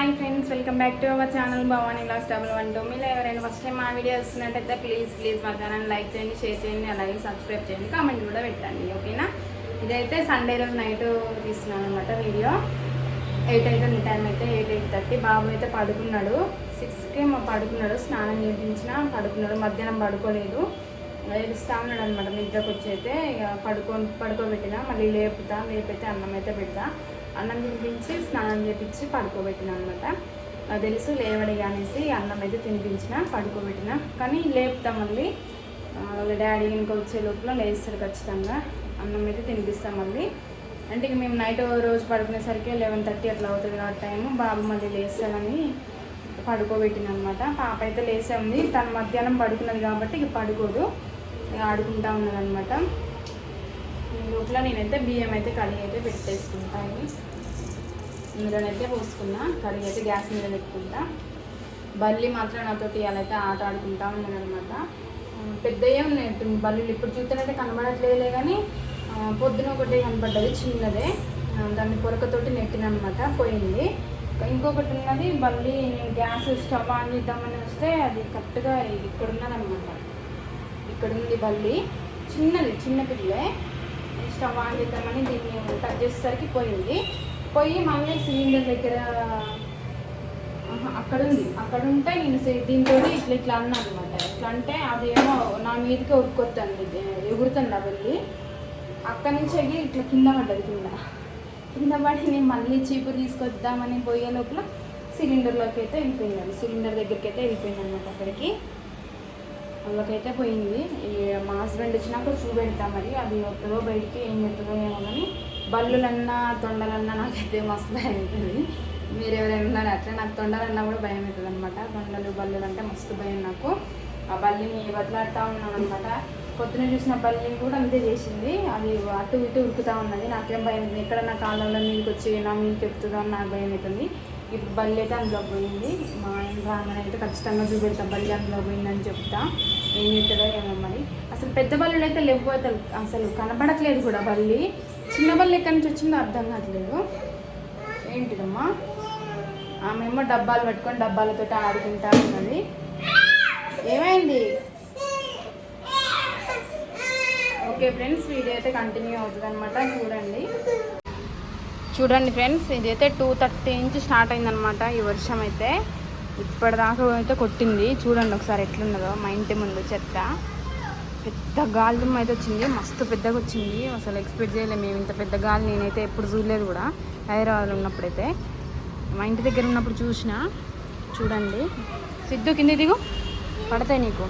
Hi friends welcome back to our channel Bhavani loss double one two మీరు ఎవరైనా first time మా video వస్తున్నట్టయితే please please మా channel like చేయండి share చేయండి అలాగే సబ్స్క్రైబ్ చేయండి కామెంట్ కూడా పెట్టండి ఓకేనా? ఇదైతే సండే రోజు నైట్ తీస్తున్నాను అనమాట వీడియో ఎయిట్ అయితే టైం అయితే ఎయిట్ ఎయిట్ థర్టీ బాబు అయితే పడుకున్నాడు. సిక్స్కి మా పడుకున్నాడు స్నానం చేయించిన పడుకున్నాడు మధ్యాహ్నం పడుకోలేదు. ఏడుస్తా ఉన్నాడు అనమాట నిద్రకు వచ్చి అయితే ఇక పడుకో పడుకోబెట్టిన మళ్ళీ లేపుతా లేపైతే అన్నం అయితే పెడతా. అన్నం తినిపించి స్నానం చేపించి పడుకోబెట్టిన అనమాట తెలుసు లేవడి అనేసి అన్నం అయితే తినిపించిన పడుకోబెట్టిన. కానీ లేపుతాం మళ్ళీ. వాళ్ళ డాడీ ఇంకా వచ్చే లోపల లేస్తారు ఖచ్చితంగా. అన్నం అయితే తినిపిస్తాం మళ్ళీ. అంటే ఇక మేము నైట్ రోజు పడుకునేసరికి లెవెన్ థర్టీ అట్లా అవుతుంది ఆ టైం బాబు మళ్ళీ లేస్తామని పడుకోబెట్టిన అనమాట పాప అయితే లేసే ఉంది తను మధ్యాహ్నం పడుకున్నది కాబట్టి ఇక పడుకోదు. ఇక ఆడుకుంటా ఉన్నదనమాట అనమాట లోపల నేనైతే బియ్యం అయితే కడిగి అయితే పెట్టేసుకుంటాను ఇందులోనైతే పోసుకున్నా కడిగి అయితే గ్యాస్ మీద పెట్టుకుంటా. బల్లి మాత్రం నాతోటి ఇవాళైతే ఆట ఆడుకుంటా ఉన్నాను అనమాట పెద్దయ్యే ఉన్నాయి బల్లులు ఇప్పుడు చూస్తేనైతే కనబడట్లేదులే కానీ పొద్దున ఒకటి కనబడ్డది చిన్నదే. దాన్ని పొరకతోటి నెట్టిన అనమాట పోయింది. ఇంకొకటి ఉన్నది బల్లి నేను గ్యాస్ స్టవ్ ఆన్ చేద్దామని వస్తే అది కరెక్ట్గా ఇక్కడ ఉన్నదనమాట ఇక్కడ ఉంది బల్లి. చిన్నది చిన్న పిల్లే. స్టవ్ ఆన్ చేద్దామని దీన్ని టచ్ చేసేసరికి పోయింది. పోయి మళ్ళీ సిలిండర్ దగ్గర అక్కడ ఉంది. అక్కడ ఉంటే నేను దీంతో ఇట్లా ఇట్లా అన్నాను అనమాట ఇట్లా అంటే అదేమో నా మీదకే ఉరుకొత్తండి ఎగురుతుంది ఆ వెళ్ళి. అక్కడి నుంచి ఎగి ఇట్లా కింద పడ్డది కింద. కింద పడి నేను మళ్ళీ చీపు తీసుకొద్దామని పోయే లోపల సిలిండర్లోకి అయితే వెళ్ళిపోయింది సిలిండర్ దగ్గరికి అయితే వెళ్ళిపోయింది అనమాట అక్కడికి. వాళ్ళకైతే పోయింది. ఈ మా హస్బెండ్ వచ్చినాక చూపెడతాం మరి అది వస్తుందో బయటికి ఏం చెప్తుందో ఏమో కానీ బల్లులన్నా తొండలన్నా నాకైతే మస్తు భయం అవుతుంది మీరు ఎవరైనా ఉన్నారు? అట్లా నాకు తొండలన్నా కూడా భయం అవుతుంది అనమాట తొండలు బల్లులు అంటే మస్తు భయం నాకు. ఆ బల్లిని వదిలాడుతూ ఉన్నాను అనమాట పొద్దున చూసిన బల్లిని కూడా అంతే చేసింది. అది అటు ఇటు ఉరుకుతూ ఉన్నది. నాకేం భయం అవుతుంది ఎక్కడ నా కాలంలో మీకు వచ్చి నా మీకు ఎక్కుతుందో అని నాకు భయం అవుతుంది ఇప్పుడు బల్లి అయితే అందులో పోయింది. మా ఆయన రాగానే అయితే ఖచ్చితంగా చూపెడతా. బల్లి అందులో పోయిందని చెప్తా. ఏం చెప్తుందో ఏమో మరి. అసలు పెద్ద బల్లులు అయితే లేవు అసలు అసలు కనబడట్లేదు కూడా బల్లి. చిన్న బల్లి ఎక్కడి నుంచి వచ్చిందో అర్థం కావట్లేదు. ఏంటిదమ్మా? ఆమెమో డబ్బాలు పట్టుకొని డబ్బాలతో ఆడుకుంటా ఉన్నది. ఏమైంది? ఓకే ఫ్రెండ్స్ వీడియో అయితే కంటిన్యూ అవుతుంది అనమాట చూడండి. చూడండి ఫ్రెండ్స్ ఇదైతే టూ థర్టీ నుంచి స్టార్ట్ అయిందనమాట ఈ వర్షం అయితే. ఇప్పటిదాకా అయితే కొట్టింది. చూడండి ఒకసారి ఎట్లున్నదో. మా ఇంటి ముందు చెత్త. పెద్ద గాలి అయితే వచ్చింది. మస్తు పెద్దగా వచ్చింది. అసలు ఎక్స్పెక్ట్ చేయలేము మేము ఇంత పెద్ద గాలి నేనైతే ఎప్పుడు చూడలేదు కూడా. హైదరాబాద్లో ఉన్నప్పుడైతే. మా ఇంటి దగ్గర ఉన్నప్పుడు చూసిన. చూడండి. సిద్ధు కింద దిగు. పడతాయి నీకు.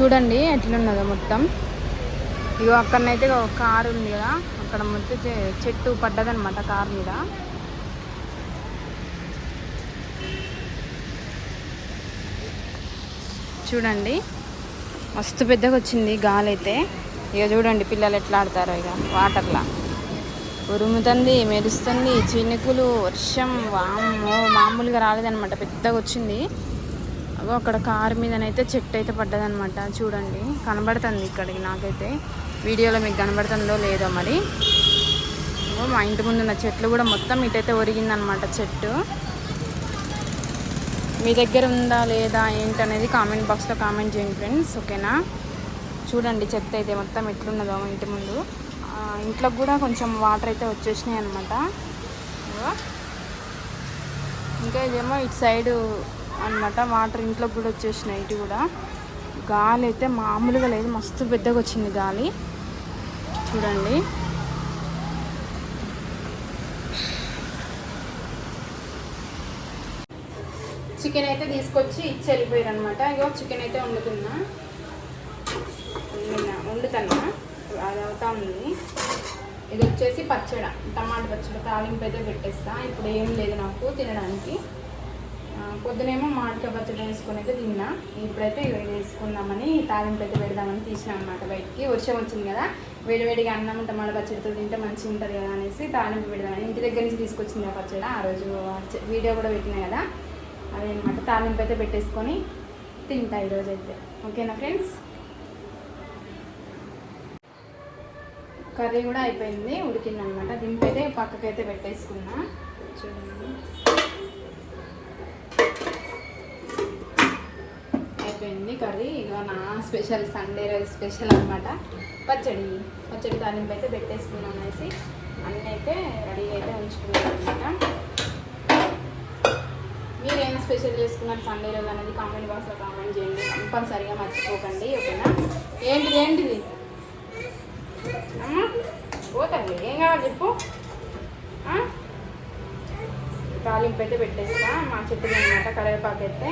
చూడండి ఎట్లున్నదో మొత్తం. ఇగో అక్కడనైతే ఒక కారు ఉంది కదా. అక్కడ మొత్తం చె- చెట్టు పడ్డదనమాట కారు మీద. చూడండి. మస్తు పెద్దగా వచ్చింది గాలి అయితే ఇక చూడండి పిల్లలు ఎట్లా ఆడతారో ఇక వాటర్లా. ఉరుముతుంది మెరుస్తుంది చినుకులు వర్షం వామో మామూలుగా రాలేదనమాట పెద్దగా వచ్చింది. అగో అక్కడ కారు మీదనైతే చెట్టు అయితే పడ్డదనమాట చూడండి. కనబడుతుంది ఇక్కడికి నాకైతే. వీడియోలో మీకు కనబడుతుందో లేదో మరి. అగో మా ఇంటి ముందున్న చెట్లు కూడా మొత్తం ఇటైతే ఒరిగిందనమాట చెట్టు. మీ దగ్గర ఉందా లేదా ఏంటనేది కామెంట్ బాక్స్లో కామెంట్ చేయండి ఫ్రెండ్స్ ఓకేనా చూడండి చెత్త అయితే మొత్తం ఎట్లున్నదో ఇంటి ముందు. ఇంట్లోకి కూడా కొంచెం వాటర్ అయితే వచ్చేసినాయి అనమాట ఇంకా ఇదేమో ఇటు సైడు అన్నమాట వాటర్ ఇంట్లోకి కూడా వచ్చేసినాయి ఇటు కూడా. గాలి అయితే మామూలుగా లేదు మస్తు పెద్దగా వచ్చింది గాలి. చూడండి. చికెన్ అయితే తీసుకొచ్చి ఇచ్చి వెళ్ళిపోయారు అనమాట ఇగో చికెన్ అయితే వండుతున్నా. వండుతున్నా. అది అవుతా ఉంది. ఇది వచ్చేసి పచ్చడ టమాటా పచ్చడి తాలింపు అయితే పెట్టేస్తా. ఇప్పుడు ఏం లేదు నాకు తినడానికి. పొద్దునేమో మామిడికాయ పచ్చడి వేసుకొని అయితే తిన్నా. ఇప్పుడైతే ఇవి వేసుకుందామని తాలింపు అయితే పెడదామని తీసిన అనమాట బయటికి. వర్షం వచ్చింది కదా వేడివేడిగా అన్నం టమాటా పచ్చడితో తింటే మంచిగా ఉంటుంది కదా అనేసి తాలింపు పెడదామని ఇంటి దగ్గర నుంచి తీసుకొచ్చింది ఆ పచ్చడి. ఆ రోజు వీడియో కూడా పెట్టినా కదా. అదనమాట తాలింపు అయితే పెట్టేసుకొని తింటా ఈరోజు అయితే ఓకేనా ఫ్రెండ్స్? కర్రీ కూడా అయిపోయింది ఉడికింది అనమాట దింపైతే పక్కకైతే పెట్టేసుకున్నా. చూడండి. అయిపోయింది కర్రీ. ఇక నా స్పెషల్ సండే రోజు స్పెషల్ అనమాట పచ్చడి పచ్చడి తాలింపు అయితే పెట్టేసుకున్నాం అనేసి అన్నీ అయితే రెడీ అయితే ఉంచుకున్నాం అనమాట మీరు స్పెషల్ చేసుకున్నారు సండే రోజు అనేది కామెంట్ బాక్స్లో కామెంట్ చేయండి. కంపల్సరిగా మర్చిపోకండి ఓకేనా? ఏంటిది ఏంటిది? పోతండి ఏం కావాలి చెప్పు. తాలింపు అయితే పెట్టేస్తా. మా చెట్టుది అనమాట కరివేపాకు అయితే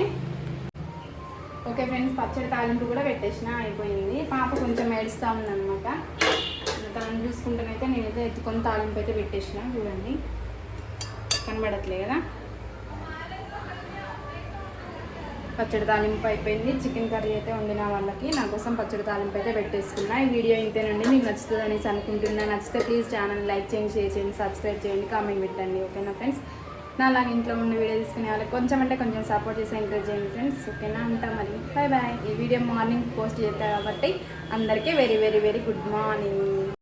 ఓకే ఫ్రెండ్స్ పచ్చడి తాలింపు కూడా పెట్టేసిన అయిపోయింది. పాప కొంచెం ఏడుస్తూ ఉందన్నమాట. తను చూసుకుంటేనైతే నేనైతే ఎత్తుకొని తాలింపు అయితే పెట్టేసిన చూడండి. కనబడట్లే కదా? పచ్చడి తాలింపు అయిపోయింది. చికెన్ కర్రీ అయితే వండిన వాళ్ళకి నా కోసం పచ్చడి తాలింపు అయితే పెట్టేసుకున్నా. ఈ వీడియో ఇంతేనండి. మీకు నచ్చుతుంది అనేసి అనుకుంటున్నా. నచ్చితే ప్లీజ్ ఛానల్ లైక్ చేయండి షేర్ చేయండి సబ్స్క్రైబ్ చేయండి కామెంట్ పెట్టండి. ఓకేనా ఫ్రెండ్స్? నా అలాగే ఇంట్లో ఉన్న వీడియో తీసుకునే వాళ్ళకి కొంచెం అంటే కొంచెం సపోర్ట్ చేసి ఎంకరేజ్ చేయండి ఫ్రెండ్స్. ఓకేనా? ఉంటా మరి. Bye bye. ఈ వీడియో మార్నింగ్ పోస్ట్ చేస్తారు కాబట్టి అందరికీ very very very good morning.